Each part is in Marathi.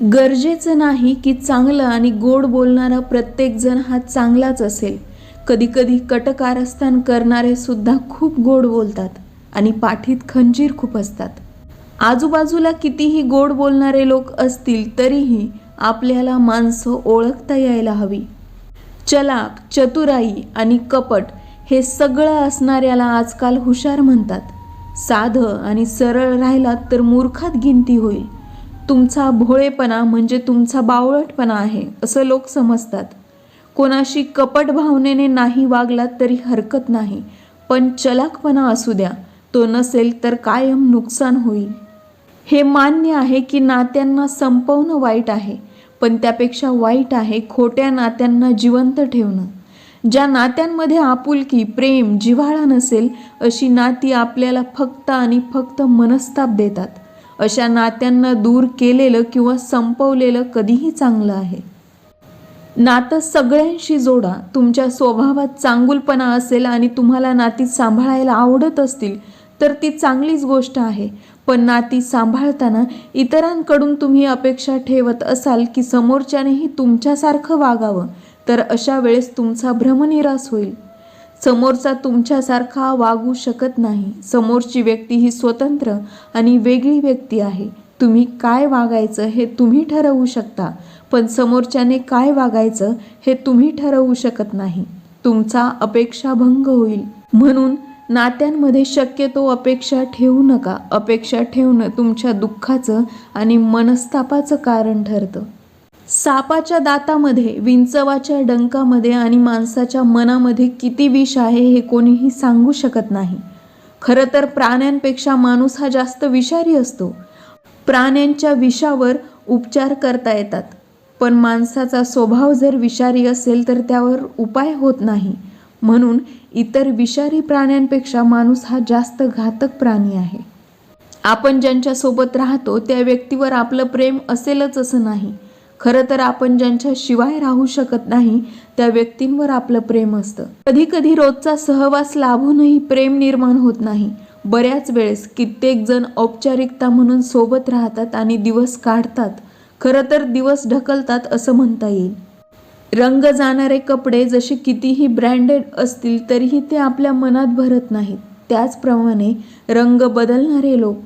गरजेचं नाही की चांगलं आणि गोड बोलणारा प्रत्येकजण हा चांगलाच असेल. कधीकधी कटकारस्थान करणारे सुद्धा खूप गोड बोलतात आणि पाठीत खंजीर खूप असतात. आजूबाजूला कितीही गोड बोलणारे लोक असतील तरीही आपल्याला माणसं ओळखता यायला हवी. चलाक चतुराई आणि कपट हे सगळं असणाऱ्याला आजकाल हुशार म्हणतात. साधं आणि सरळ राहिलात तर मूर्खात गिनती होईल. तुमचा भोळेपणा म्हणजे तुमचा बावळटपणा आहे असं लोक समजतात. कोणाशी कपट भावनेने नाही वागलात तरी हरकत नाही पण चलाकपणा असू द्या तो नसेल तर कायम नुकसान होईल. हे मान्य आहे की नात्यांना संपवणं वाईट आहे पण त्यापेक्षा वाईट आहे खोट्या नात्यांना जिवंत ठेवणं. ज्या नात्यांमध्ये आपुलकी प्रेम जिव्हाळा नसेल अशी नाती आपल्याला फक्त आणि फक्त मनस्ताप देतात. अशा नात्यांना दूर केलेलं किंवा संपवलेलं कधीही चांगलं आहे. नातं सगळ्यांशी जोडा. तुमच्या स्वभावात चांगुलपणा असेल आणि तुम्हाला नाती सांभाळायला आवडत असतील तर ती चांगलीच गोष्ट आहे. पण नाती सांभाळताना इतरांकडून तुम्ही अपेक्षा ठेवत असाल की समोरच्यानेही तुमच्यासारखं वागावं तर अशा वेळेस तुमचा भ्रमनिरास होईल. समोरचा तुमच्यासारखा वागू शकत नाही. समोरची व्यक्ती ही स्वतंत्र आणि वेगळी व्यक्ती आहे. तुम्ही काय वागायचं हे तुम्ही ठरवू शकता पण समोरच्याने काय वागायचं हे तुम्ही ठरवू शकत नाही. तुमचा अपेक्षाभंग होईल. म्हणून नात्यांमध्ये शक्यतो अपेक्षा ठेवू नका. अपेक्षा ठेवणं तुमच्या दुःखाचं आणि मनस्तापाचं कारण ठरतं. सापाच्या दातामध्ये विंचवाच्या डंकामध्ये आणि माणसाच्या मनामध्ये किती विष आहे हे कोणीही सांगू शकत नाही. खरं तर प्राण्यांपेक्षा माणूस हा जास्त विषारी असतो. प्राण्यांच्या विषावर उपचार करता येतात. पण माणसाचा स्वभाव जर विषारी असेल तर त्यावर उपाय होत नाही. म्हणून इतर विषारी प्राण्यांपेक्षा माणूस हा जास्त घातक प्राणी आहे. आपण ज्यांच्यासोबत राहतो त्या व्यक्तीवर आपलं प्रेम असेलच असं नाही. खरं तर आपण ज्यांच्या शिवाय राहू शकत नाही त्या व्यक्तींवर आपलं प्रेम असतं. कधी कधी रोजचा सहवास लाभूनही प्रेम निर्माण होत नाही. बऱ्याच वेळेस कित्येक जण औपचारिकता म्हणून सोबत राहतात आणि दिवस काढतात. खरं तर दिवस ढकलतात असं म्हणता येईल. रंग जाणारे कपडे जसे कितीही ब्रँडेड असतील तरीही ते आपल्या मनात भरत नाहीत. त्याचप्रमाणे रंग बदलणारे लोक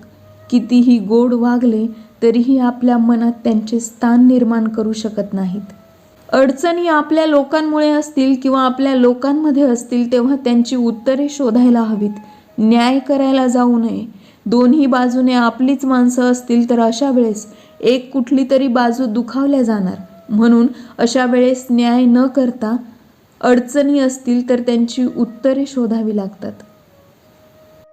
कितीही गोड वागले तरीही आपल्या मनात त्यांचे स्थान निर्माण करू शकत नाहीत. अडचणी आपल्या लोकांमुळे असतील किंवा आपल्या लोकांमध्ये असतील तेव्हा त्यांची उत्तरे शोधायला हवीत. न्याय करायला जाऊ नये. दोन्ही बाजूने आपलीच माणसं असतील तर अशा वेळेस एक कुठली तरी बाजू दुखावल्या जाणार. म्हणून अशा वेळेस न्याय न करता अडचणी असतील तर त्यांची उत्तरे शोधावी लागतात.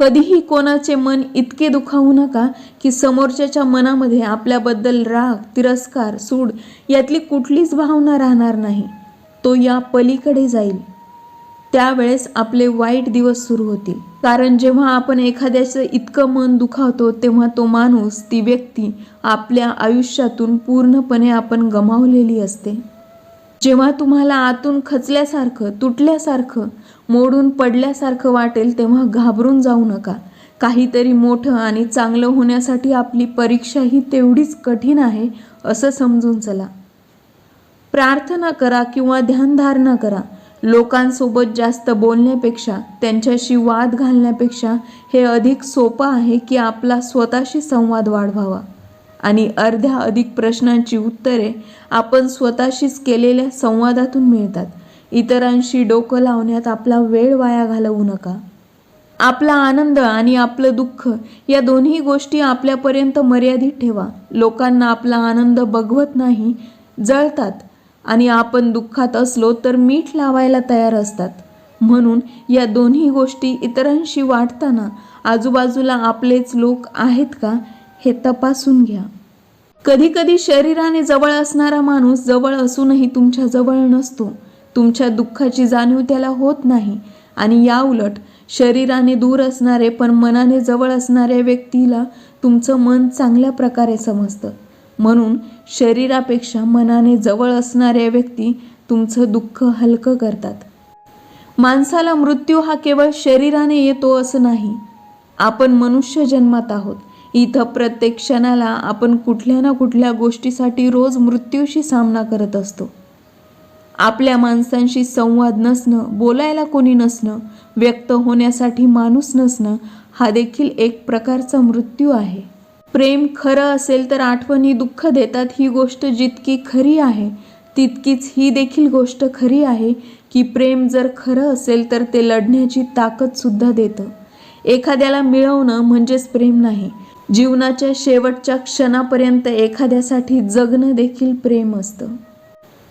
कधीही कोणाचे मन इतके दुखावू नका की समोरच्याच्या मनामध्ये आपल्याबद्दल राग तिरस्कार सूड यातली कुठलीच भावना राहणार नाही. तो या पलीकडे जाईल. त्यावेळेस आपले वाईट दिवस सुरू होतील. कारण जेव्हा आपण एखाद्याचं इतकं मन दुखावतो तेव्हा तो माणूस ती व्यक्ती आपल्या आयुष्यातून पूर्णपणे आपण गमावलेली असते. जेव्हा तुम्हाला आतून खचल्यासारखं तुटल्यासारखं मोडून पडल्यासारखं वाटेल तेव्हा घाबरून जाऊ नका. काहीतरी मोठं आणि चांगलं होण्यासाठी आपली परीक्षा ही तेवढीच कठीण आहे असं समजून चला. प्रार्थना करा किंवा ध्यानधारणा करा. लोकांसोबत जास्त बोलण्यापेक्षा त्यांच्याशी वाद घालण्यापेक्षा हे अधिक सोपं आहे की आपला स्वतःशी संवाद वाढवावा. आणि अर्ध्या अधिक प्रश्नांची उत्तरे आपण स्वतःशीच केलेल्या संवादातून मिळतात. इतरांशी डोकं लावण्यात आपला वेळ वाया घालवू नका. आपला आनंद आणि आपलं दुःख या दोन्ही गोष्टी आपल्यापर्यंत मर्यादित ठेवा. लोकांना आपला आनंद बघवत नाही जळतात आणि आपण दुःखात असलो तर मीठ लावायला तयार असतात. म्हणून या दोन्ही गोष्टी इतरांशी वाटताना आजूबाजूला आपलेच लोक आहेत का? हे तपासून घ्या. कधीकधी शरीराने जवळ असणारा माणूस जवळ असूनही तुमच्या जवळ नसतो. तुमच्या दुःखाची जाणीव त्याला होत नाही. आणि या उलट शरीराने दूर असणारे पण मनाने जवळ असणाऱ्या व्यक्तीला तुमचं मन चांगल्या प्रकारे समजतं. म्हणून शरीरापेक्षा मनाने जवळ असणाऱ्या व्यक्ती तुमचं दुःख हलकं करतात. माणसाला मृत्यू हा केवळ शरीराने येतो असं नाही. आपण मनुष्य जन्मात आहोत. इथं प्रत्येक क्षणाला आपण कुठल्या ना कुठल्या गोष्टीसाठी रोज मृत्यूशी सामना करत असतो. आपल्या माणसांशी संवाद नसणं बोलायला कोणी नसणं व्यक्त होण्यासाठी माणूस नसणं हा देखील एक प्रकारचा मृत्यू आहे. प्रेम खरं असेल तर आठवणी दुःख देतात ही गोष्ट जितकी खरी आहे तितकीच ही देखील गोष्ट खरी आहे की प्रेम जर खरं असेल तर ते लढण्याची ताकद सुद्धा देतं. एखाद्याला मिळवणं म्हणजेच प्रेम नाही जीवनाच्या शेवटच्या क्षणापर्यंत एखाद्यासाठी जगणं देखील प्रेम असतं.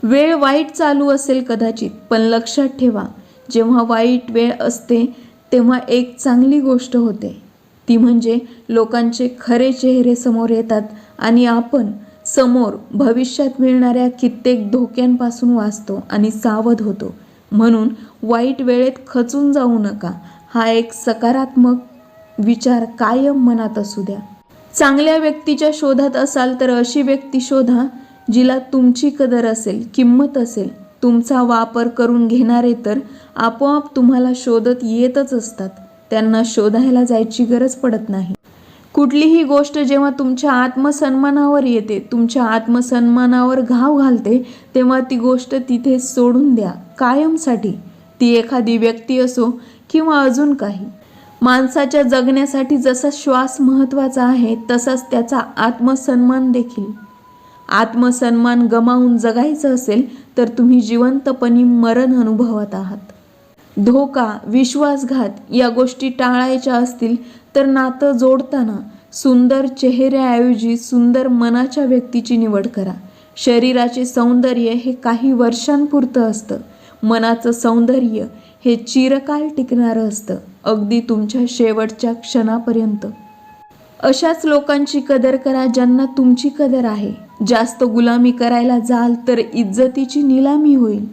वेळ वाईट चालू असेल कदाचित पण लक्षात ठेवा जेव्हा वाईट वेळ असते तेव्हा एक चांगली गोष्ट होते. ती म्हणजे लोकांचे खरे चेहरे समोर येतात आणि आपण समोर भविष्यात मिळणाऱ्या कित्येक धोक्यांपासून वाचतो आणि सावध होतो. म्हणून वाईट वेळेत खचून जाऊ नका. हा एक सकारात्मक विचार कायम मनात असू द्या. चांगल्या व्यक्तीच्या शोधात असाल तर अशी व्यक्ती शोधा जिला तुमची कदर असेल किंमत असेल तुमचा वापर करून घेणारे तर आपोआप तुम्हाला शोधत येतच असतात. त्यांना शोधायला जायची गरज पडत नाही. कुठलीही गोष्ट जेव्हा तुमच्या आत्मसन्मानावर येते तुमच्या आत्मसन्मानावर घाव घालते तेव्हा ती गोष्ट तिथे सोडून द्या कायमसाठी. ती एखादी व्यक्ती असो किंवा अजून काही. माणसाच्या जगण्यासाठी जसा श्वास महत्त्वाचा आहे तसाच त्याचा आत्मसन्मान देखील. आत्मसन्मान गमावून जगायचं असेल तर तुम्ही जिवंतपणी मरण अनुभवत आहात. धोका विश्वासघात या गोष्टी टाळायच्या असतील तर नातं जोडताना सुंदर चेहऱ्याऐवजी सुंदर मनाच्या व्यक्तीची निवड करा. शरीराचे सौंदर्य हे काही वर्षांपुरतं असतं. मनाचं सौंदर्य हे चिरकाल टिकणारं असतं अगदी तुमच्या शेवटच्या क्षणापर्यंत. अशाच लोकांची कदर करा ज्यांना तुमची कदर आहे. जास्त गुलामी करायला जाल तर इज्जतीची निलामी होईल.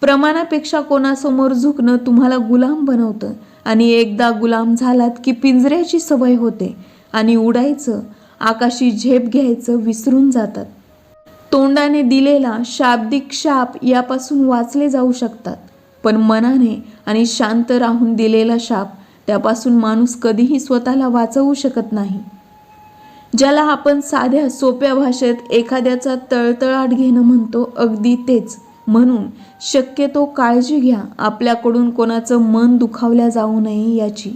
प्रमाणापेक्षा कोणासमोर झुकणं तुम्हाला गुलाम बनवतं. आणि एकदा गुलाम झालात की पिंजऱ्याची सवय होते आणि उडायचं आकाशी झेप घ्यायचं विसरून जातात. तोंडाने दिलेला शाब्दिक शाप यापासून वाचले जाऊ शकतात. पण मनाने आणि शांत राहून दिलेला शाप त्यापासून माणूस कधीही स्वतःला वाचवू शकत नाही. ज्याला आपण साध्या सोप्या भाषेत एखाद्याचा तळतळाट घेणं म्हणतो अगदी तेच. म्हणून शक्यतो काळजी घ्या आपल्याकडून कोणाचं मन दुखावल्या जाऊ नये याची.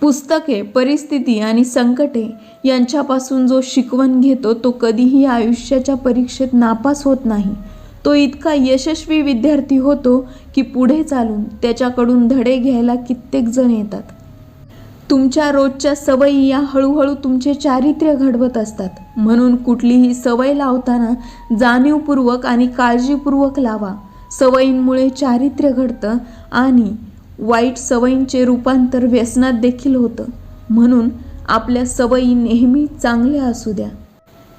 पुस्तके परिस्थिती आणि संकटे यांच्यापासून जो शिकवण घेतो तो कधीही आयुष्याच्या परीक्षेत नापास होत नाही. तो इतका यशस्वी विद्यार्थी होतो की पुढे चालून त्याच्याकडून धडे घ्यायला कित्येक जण येतात. तुमच्या रोजच्या सवयी या हळूहळू तुमचे चारित्र्य घडवत असतात. म्हणून कुठलीही सवय लावताना जाणीवपूर्वक आणि काळजीपूर्वक लावा. सवयींमुळे चारित्र्य घडतं आणि वाईट सवयींचे रूपांतर व्यसनात देखील होतं. म्हणून आपल्या सवयी नेहमी चांगल्या असू द्या.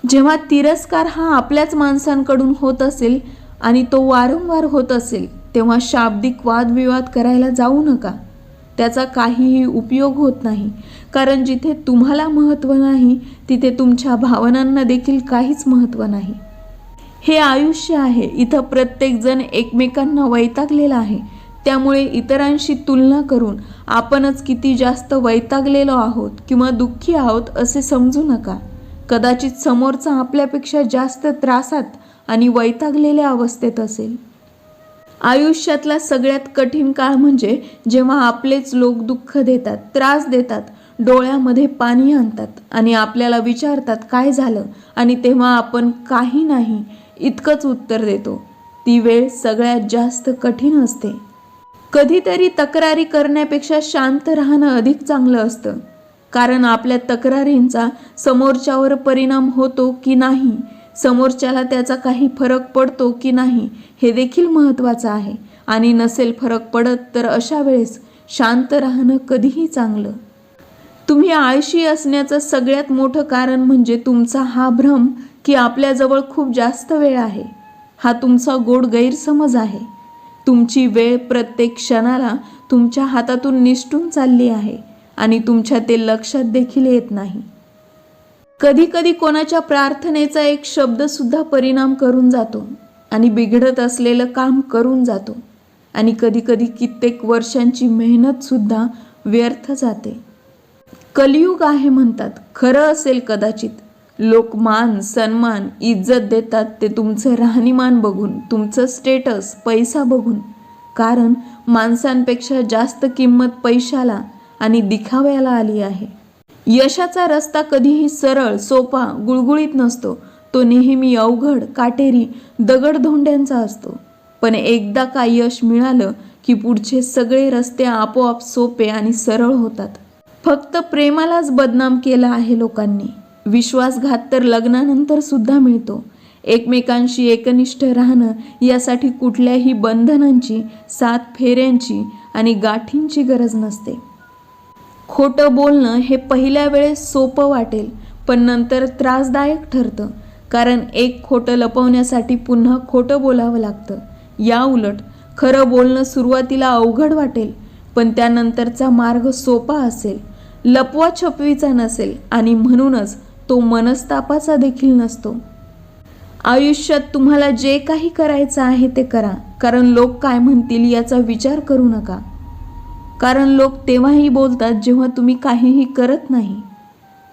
जेव्हा तिरस्कार हा आपल्याच माणसांकडून होत असेल आणि तो वारंवार होत असेल तेव्हा शाब्दिक वादविवाद करायला जाऊ नका. त्याचा काहीही उपयोग होत नाही. कारण जिथे तुम्हाला महत्त्व नाही तिथे तुमच्या भावनांना देखील काहीच महत्त्व नाही. हे आयुष्य आहे. इथं प्रत्येकजण एकमेकांना वैतागलेला आहे. त्यामुळे इतरांशी तुलना करून आपणच किती जास्त वैतागलेलो आहोत किंवा दुःखी आहोत असे समजू नका. कदाचित समोरचा आपल्यापेक्षा जास्त त्रासात आणि वैतागलेल्या अवस्थेत असेल. आयुष्यातला सगळ्यात कठीण काळ म्हणजे जेव्हा आपलेच लोक दुःख देतात त्रास देतात डोळ्यामध्ये पाणी आणतात आणि आपल्याला विचारतात काय झालं आणि तेव्हा आपण काही नाही इतकंच उत्तर देतो. ती वेळ सगळ्यात जास्त कठीण असते. कधीतरी तक्रारी करण्यापेक्षा शांत राहणं अधिक चांगलं असतं. कारण आपल्या तक्रारींचा समोरच्यावर परिणाम होतो की नाही? समोरच्याला त्याचा काही फरक पडतो की नाही हे देखील महत्त्वाचं आहे. आणि नसेल फरक पडत तर अशा वेळेस शांत राहणं कधीही चांगलं. तुम्ही आळशी असण्याचं सगळ्यात मोठं कारण म्हणजे तुमचा हा भ्रम की आपल्याजवळ खूप जास्त वेळ आहे. हा तुमचा गोड गैरसमज आहे. तुमची वेळ प्रत्येक क्षणाला तुमच्या हातातून निष्ठून चालली आहे. आणि तुमच्या ते लक्षात देखील येत नाही. कधी कधी कोणाच्या प्रार्थनेचा एक शब्द सुद्धा परिणाम करून जातो आणि बिघडत असलेलं काम करून जातो आणि कधी कधी कित्येक वर्षांची मेहनत सुद्धा व्यर्थ जाते. कलियुग आहे म्हणतात खरं असेल कदाचित. लोक मान सन्मान इज्जत देतात ते तुमचं राहणीमान बघून तुमचं स्टेटस पैसा बघून. कारण माणसांपेक्षा जास्त किंमत पैशाला आणि दिखाव्याला आली आहे. यशाचा रस्ता कधीही सरळ सोपा गुळगुळीत नसतो. तो नेहमी अवघड काटेरी दगडधोंड्यांचा असतो. पण एकदा का यश मिळालं की पुढचे सगळे रस्ते आपोआप सोपे आणि सरळ होतात. फक्त प्रेमालाच बदनाम केलं आहे लोकांनी. विश्वासघात तर लग्नानंतर सुद्धा मिळतो. एकमेकांशी एकनिष्ठ राहणं यासाठी कुठल्याही बंधनांची सात फेऱ्यांची आणि गाठींची गरज नसते. खोटं बोलणं हे पहिल्या वेळेस सोपं वाटेल पण नंतर त्रासदायक ठरतं. कारण एक खोटं लपवण्यासाठी पुन्हा खोटं बोलावं लागतं. या उलट खरं बोलणं सुरुवातीला अवघड वाटेल पण त्यानंतरचा मार्ग सोपा असेल. लपवा छपवीचा नसेल आणि म्हणूनच तो मनस्तापाचा देखील नसतो. आयुष्यात तुम्हाला जे काही करायचं आहे ते करा कारण लोक काय म्हणतील याचा विचार करू नका. कारण लोक तेव्हाही बोलतात जेव्हा तुम्ही काहीही करत नाही.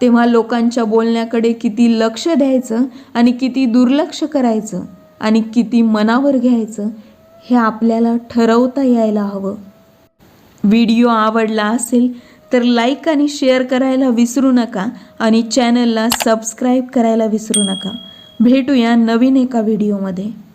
तेव्हा लोकांच्या बोलण्याकडे किती लक्ष द्यायचं आणि किती दुर्लक्ष करायचं आणि किती मनावर घ्यायचं हे आपल्याला ठरवता यायला हवं. व्हिडिओ आवडला असेल तर लाईक आणि शेअर करायला विसरू नका आणि चॅनलला सबस्क्राईब करायला विसरू नका. भेटूया नवीन एका व्हिडिओमध्ये.